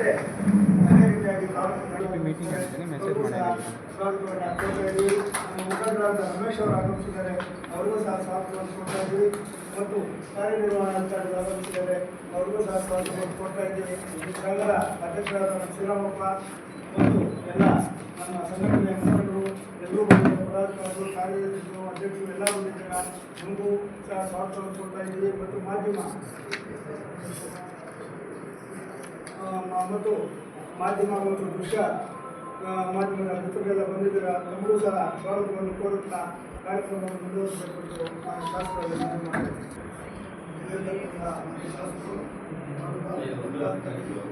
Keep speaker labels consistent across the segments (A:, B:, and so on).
A: ಮತ್ತೆ ಅದೇ ರೀತಿಯಾಗಿ ಮುಖಂಡರಾದ ರಮೇಶ್ ಅವರು ಆಗಮಿಸಿದ್ದಾರೆ. ಅವ್ರಿಗೂ ಸಹ ಸ್ವಾಗತ ಕೊಡ್ತಾ ಇದ್ದೀವಿ. ಮತ್ತು ಕಾರ್ಯನಿರ್ವಹಣಾಧಿಕಾರಿಗಳು ಆಗಮಿಸಿದ್ದಾರೆ. ಅವ್ರಿಗೂ ಸಹ ಸ್ವಾಗತ ಕೊಡ್ತಾ ಇದ್ದೀವಿ. ಸಂಘದ ಅಧ್ಯಕ್ಷರಾದ ಶ್ರೀರಾಮಪ್ಪ ಮತ್ತು ಎಲ್ಲ ನಮ್ಮ ಸಂಘಟನೆಯ ಮುಖಂಡರು ಎಲ್ಲರೂ ಪದಾಧಿಕಾರಿಗಳು ಕಾರ್ಯದರ್ಶಿಗಳು ಅಧ್ಯಕ್ಷರು ಎಲ್ಲ ಬಂದಿದ್ದಾರೆ. ನಿಮಗೂ ಸಹ ಸ್ವಾಗತವನ್ನು ಕೊಡ್ತಾ ಇದ್ದೀವಿ. ಮತ್ತು ಮಾಧ್ಯಮ ಮತ್ತು ಮಾಧ್ಯಮ ಮತ್ತು ದೃಶ್ಯ ಮಾಧ್ಯಮದ ಮಿತ್ರರೆಲ್ಲ ಬಂದಿದ್ದರ ತಮಗೂ ಸಹ ಸ್ವಾಗತವನ್ನು ಕೋರುತ್ತಾ ಕಾರ್ಯಕ್ರಮವನ್ನು ಮುಂದುವರಿಸಬೇಕು ನಾನು ಶಾಸಕರಲ್ಲಿ ಮನವಿ ಮಾಡ್ತೇನೆ. ಶಾಸಕರು, ಅಧಿಕಾರಿಗಳು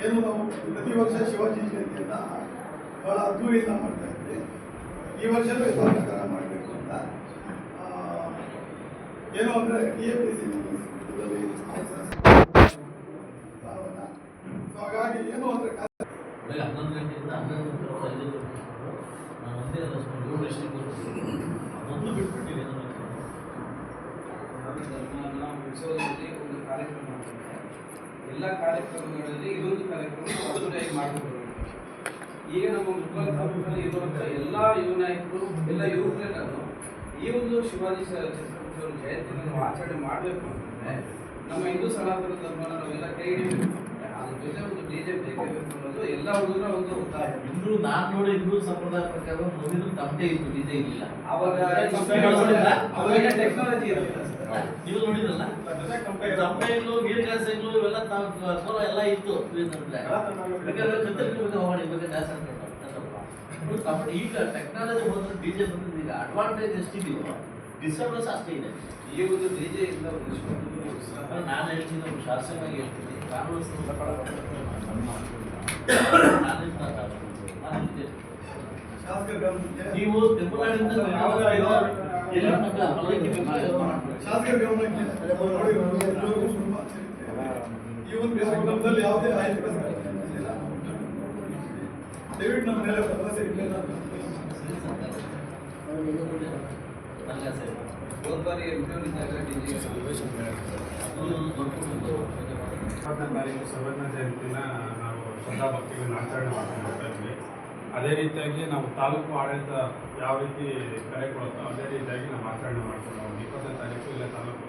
A: ಏನು ನಾವು ಪ್ರತಿ ವರ್ಷ ಶಿವಾಜಿ ಜಯಂತಿಯನ್ನು ಬಹಳ ಅದ್ದೂರಿಯಿಂದ ಮಾಡ್ತಾ ಇದ್ವಿ ಈ ವರ್ಷವೂ ಇದೇ ಪ್ರಕಾರ ಮಾಡಬೇಕು ಅಂತ ಆ, ಏನು ಅಂದರೆ ಟಿ ಎ ಪಿ ಸಿ ಹಾಗಾಗಿ ಏನು ಅಂದರೆ
B: ಬೆಳಗ್ಗೆ ಹನ್ನೊಂದು ಗಂಟೆಯಿಂದ ಹನ್ನೊಂದು ಗಂಟೆ ನಾನು ಒಂದೇ ಏಳು ಎಷ್ಟಿಗೆ ಅದೊಂದು ಬಿಟ್ಬಿಟ್ಟಿದೆ
C: ನಾವು ಉತ್ಸವದಲ್ಲಿ ಒಂದು ಕಾರ್ಯಕ್ರಮ ಮಾಡ್ತೇವೆ ಎಲ್ಲ ಕಾರ್ಯಕ್ರಮಗಳಲ್ಲಿ ಇದೊಂದು ಕಾರ್ಯಕ್ರಮ ಅದ್ದೂರಿಯಾಗಿ ಮಾಡ್ಕೊಂಡು ಈಗ ನಮ್ಮ ಮುಖ್ಯ ತಾಲೂಕಿನಲ್ಲಿ ಇರುವಂಥ ಎಲ್ಲ ಯುವ ನಾಯಕರು ಎಲ್ಲ ಯುವಕರೆಲ್ಲರೂ ಈ ಒಂದು ಶಿವಾಜಿ ಸ- ಅವರ ಜಯಂತಿಯನ್ನು ನಾವು ಆಚರಣೆ ಮಾಡಬೇಕು ಅಂತಂದರೆ ನಮ್ಮ ಹಿಂದೂ ಸನಾತನ ಧರ್ಮನ ನಾವೆಲ್ಲ ಕೈ ಹಿಡಿಬೇಕು ಅದ್ರ ಜೊತೆ ಒಂದು ಡಿ ಜೆ ಬೇಕಾಗಬೇಕು ಅನ್ನೋದು ಎಲ್ಲ ಹುಡುಗರ ಒಂದು ಒತ್ತಾಯ
B: ಹಿಂದೂ ನಾನು ನೋಡಿ ಹಿಂದೂ ಸಂಪ್ರದಾಯ ಪ್ರಕಾರ ಮೊದಲು ತಮ್ಮದೇ ಇತ್ತು ಡಿಜೆ ಜೆ
C: ಅವಾಗ
B: ಇಲ್ಲ.
C: ಅವಾಗ ಟೆಕ್ನಾಲಜಿ ಇರಲಿಲ್ಲ
B: ನೀವು ನೋಡಿದ್ರಲ್ಲ? ತಪ್ಪೆಗಳು ಗೀರ್ಗಾಸೆಗಳು ಇವೆಲ್ಲ ತಾವು ಕೋಲ ಎಲ್ಲ ಇತ್ತು. ಡ್ಯಾನ್ಸ್ ತಮ್ಮ ಈಗ ಟೆಕ್ನಾಲಜಿ ಬಂದ್ರೆ ಡಿಜೆ ಬಂದ್ರೆ ಈಗ ಅಡ್ವಾಂಟೇಜ್ ಎಷ್ಟಿದೆಯೋ? ಡಿಸ್ಟರ್ಬೆನ್ಸ್ ಅಷ್ಟೇ ಇದೆ
C: ಈ ಒಂದು ಡಿ ಜೆ ಇಂದ ಒಂದು ಇಷ್ಟೊಂದು ಉತ್ಸಾಹ
B: ನಾನು ಹೇಳ್ತೀನಿ ನಮ್ಮ ಶಾಸಕನಾಗಿ ಹೇಳ್ತೀನಿ ಕಾಂಗ್ರೆಸ್
A: ಶಾಸಕರ ಗಮನಕ್ಕೆ
B: ನೀವು ತಮಿಳುನಾಡಿಂದ ಎಲ್ಲ ನಮ್ಗೆ ಅವಲಕ್ಕಿ ಬೇಕಾದ್ರೆ ಮಾಡ್ಬೇಕು.
A: ಶಾಸಕರ ಗಮನಕ್ಕೆ ಅವ್ರು ನೋಡಿರೋದು ಎಲ್ಲರಿಗೂ ತುಂಬಾ ಆಶ್ಚರ್ಯ. ಈ ಒಂದು ಸಂದರ್ಭದಲ್ಲಿ ಯಾವುದೇ ರಾಜಕೀಯ ಸಂಘಟನೆ ಇಲ್ಲ. ದಯವಿಟ್ಟು ನಮ್ಮ ಮೇಲೆ ಭರವಸೆ ಇರಲಿಲ್ಲ
D: ಇಪ್ಪತ್ತನೇ ತಾರೀಕು ಸುವರ್ಣ ಜಯಂತಿನ ನಾವು ಶ್ರದ್ಧಾಭಕ್ತಿಗಳನ್ನ ಆಚರಣೆ ಮಾಡ್ತಾ ಇದ್ವಿ ಅದೇ ರೀತಿಯಾಗಿ ನಾವು ತಾಲೂಕು ಆಡಳಿತ ಯಾವ ರೀತಿ ಕರೆ ಕೊಡುತ್ತೋ ಅದೇ ರೀತಿಯಾಗಿ ನಾವು ಆಚರಣೆ ಮಾಡ್ತೀವಿ ಹೋಗಿ ಇಪ್ಪತ್ತನೇ ತಾರೀಕು ಇಲ್ಲೇ ತಾಲೂಕು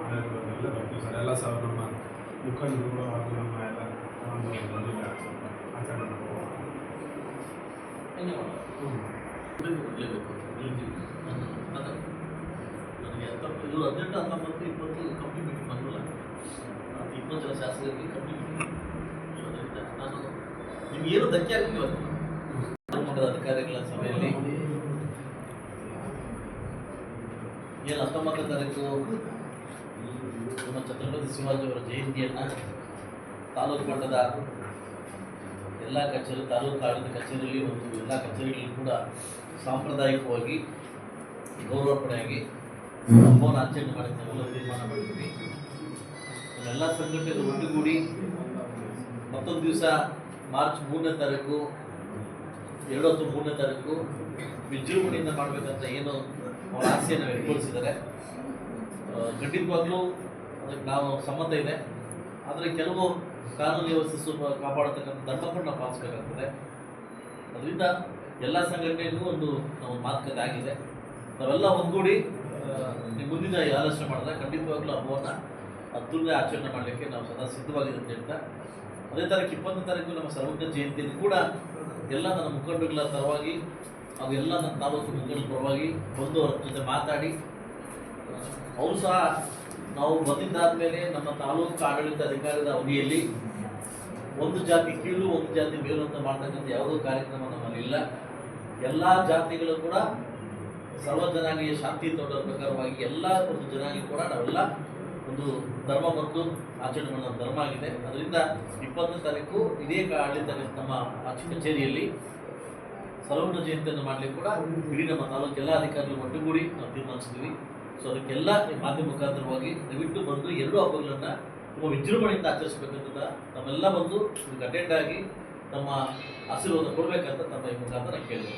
D: ಆಡಳಿತದವರೆಲ್ಲ ಬರ್ತೀವಿ ಸರ್ ಎಲ್ಲ ಸರ್ ನಮ್ಮ ಮುಖಂಡರುಗಳು ಹಾಗೂ ನಮ್ಮ ಎಲ್ಲ ಒಂದು ಬಂದಿಲ್ಲ ಆಚರಣೆ ಮಾಡ್ಕೊಂಡು
B: ಹೆಂಗೆ ಮಾಡೋದು? ಇರ್ಲೇಬೇಕು. ಇರ್ತೀವಿ. ನಾನು- ನಾನು- ನನಗೆ ಹತ್ತೊಂಬತ್ತು ಇವರು ಹದಿನೆಂಟು, ಹತ್ತೊಂಬತ್ತು, ಇಪ್ಪತ್ತು ಕಂಪ್ನಿ ಮೀಟಿಂಗ್ ಬಂದಿಲ್ಲ ಇಪ್ಪತ್ತರ ಶಾಸಕರಿಗೆ ಕಂಪ್ನಿ ಮೀಟಿಂಗ್ ನಿಮ್ಗೆ ಏನು ಧಕ್ಕೆ ಆಗಲಿಲ್ಲ ಅಧಿಕಾರಿಗಳ ಸಭೆಯಲ್ಲಿ. ಏನು ಹತ್ತೊಂಬತ್ತನೇ ತಾರೀಕು? ನಮ್ಮ ಛತ್ರಪತಿ ಶಿವಾಜಿ ಅವರ ಜಯಂತಿಯನ್ನು ತಾಲೂಕು ಮಟ್ಟದ ಎಲ್ಲ ಕಚೇರಿ, ತಾಲೂಕು ಆಡಳಿತ ಕಚೇರಿಯಲ್ಲಿ ಒಂದು ಎಲ್ಲ ಕಚೇರಿಗಳಲ್ಲಿ ಕೂಡ ಸಾಂಪ್ರದಾಯಿಕವಾಗಿ ಗೌರವಾರ್ಪಣೆಯಾಗಿ ಹಬ್ಬವನ್ನು ಆಚರಣೆ ಮಾಡಿ ನಾವೆಲ್ಲ ತೀರ್ಮಾನ ಮಾಡಿದ್ವಿ ಎಲ್ಲ ಸಂಘಟನೆಗಳು ಒಟ್ಟುಗೂಡಿ ಮತ್ತೊಂದು ದಿವಸ ಮಾರ್ಚ್ ಮೂರನೇ ತಾರೀಕು, ಎರಡೊತ್ತು ಮೂರನೇ ತಾರೀಕು ವಿಜೃಂಭಣೆಯಿಂದ ಮಾಡಬೇಕಂತ ಏನು ಅವರ ಆಸೆಯನ್ನು ವ್ಯಕ್ತಪಡಿಸಿದ್ದಾರೆ. ಖಂಡಿತವಾಗ್ಲೂ ಅದಕ್ಕೆ ನಾವು ಸಮ್ಮತ ಇದೆ. ಆದರೆ ಕೆಲವು ಕಾನೂನು ವ್ಯವಸ್ಥೆ ಸ್ವಲ್ಪ ಕಾಪಾಡತಕ್ಕಂಥ ಧರ್ಮ ನಾವು ಪಾಲಿಸಬೇಕಾಗ್ತದೆ. ಅದರಿಂದ ಎಲ್ಲ ಸಂಘಟನೆಗೂ ಒಂದು ನಮ್ಮ ಮಾತುಕತೆ ಆಗಿದೆ. ನಾವೆಲ್ಲ ಒಂದ್ಗೂಡಿ ಮುಂದಿನ ಆಲೋಚನೆ ಮಾಡಿದ್ರೆ ಖಂಡಿತವಾಗ್ಲೂ ಹಬ್ಬವನ್ನು ಅದ್ದೂರಿ ಆಚರಣೆ ಮಾಡಲಿಕ್ಕೆ ನಾವು ಸದಾ ಸಿದ್ಧವಾಗಿದೆ ಅಂತ. ಅದೇ ತಾರೀಕು ಇಪ್ಪತ್ತನೇ ತಾರೀಕು ನಮ್ಮ ಸರ್ವಜ್ಞ ಜಯಂತಿಯಲ್ಲಿ ಕೂಡ ಎಲ್ಲ ನನ್ನ ಮುಖಂಡಗಳ ಪರವಾಗಿ ಹಾಗೂ ಎಲ್ಲ ನನ್ನ ತಾಲೂಕು ಮುಖಂಡ ಪರವಾಗಿ ಬಂದು ಅವ್ರ ಜೊತೆ ಮಾತಾಡಿ, ಅವರು ಸಹ ನಾವು ಬಂದಿದ್ದಾದ್ಮೇಲೆ ನಮ್ಮ ತಾಲೂಕು ಆಡಳಿತ ಅಧಿಕಾರದ ಅವಧಿಯಲ್ಲಿ ಒಂದು ಜಾತಿ ಕೀಳು, ಒಂದು ಜಾತಿ ಮೇಲು ಅಂತ ಮಾಡ್ತಕ್ಕಂಥ ಯಾವುದೋ ಕಾರ್ಯಕ್ರಮ ನಮ್ಮಲ್ಲಿ ಇಲ್ಲ. ಎಲ್ಲ ಜಾತಿಗಳು ಕೂಡ ಸರ್ವ ಜನಾಂಗೀಯ ಶಾಂತಿ ತೋಟದ ಪ್ರಕಾರವಾಗಿ ಎಲ್ಲ ಒಂದು ಜನಾಂಗ ಕೂಡ ನಾವೆಲ್ಲ ಒಂದು ಧರ್ಮ ಮತ್ತು ಆಚರಣೆ ಮಾಡುವ ಧರ್ಮ ಆಗಿದೆ. ಅದರಿಂದ ಇಪ್ಪತ್ತನೇ ತಾರೀಕು ಇದೇ ಆಡಳಿತ ನಮ್ಮ ಆಚೆ ಕಚೇರಿಯಲ್ಲಿ ಸರ್ವಜ್ಞ ಜಯಂತಿಯನ್ನು ಮಾಡಲಿಕ್ಕೆ ಕೂಡ ಇಡೀ ನಮ್ಮ ತಾಲೂಕು ಎಲ್ಲ ಅಧಿಕಾರಿಗಳು ಒಟ್ಟುಗೂಡಿ ನಾವು ತೀರ್ಮಾನಿಸಿದ್ವಿ ಸೊ ಅದಕ್ಕೆಲ್ಲ ಮಾಧ್ಯಮ ಮುಖಾಂತರವಾಗಿ ದಯವಿಟ್ಟು ಬಂದು ಎರಡು ಹಬ್ಬಗಳನ್ನು ತುಂಬ ವಿಜೃಂಭಣೆಯಿಂದ ಆಚರಿಸಬೇಕಂತ ತಮ್ಮೆಲ್ಲ ಬಂದು ಇದಕ್ಕೆ ಅಟೆಂಡ್ ಆಗಿ ತಮ್ಮ ಆಶೀರ್ವಾದ ಕೊಡಬೇಕಂತ ತಮ್ಮ ಈ ಮುಖಾಂತರ ಕೇಳಿದೆ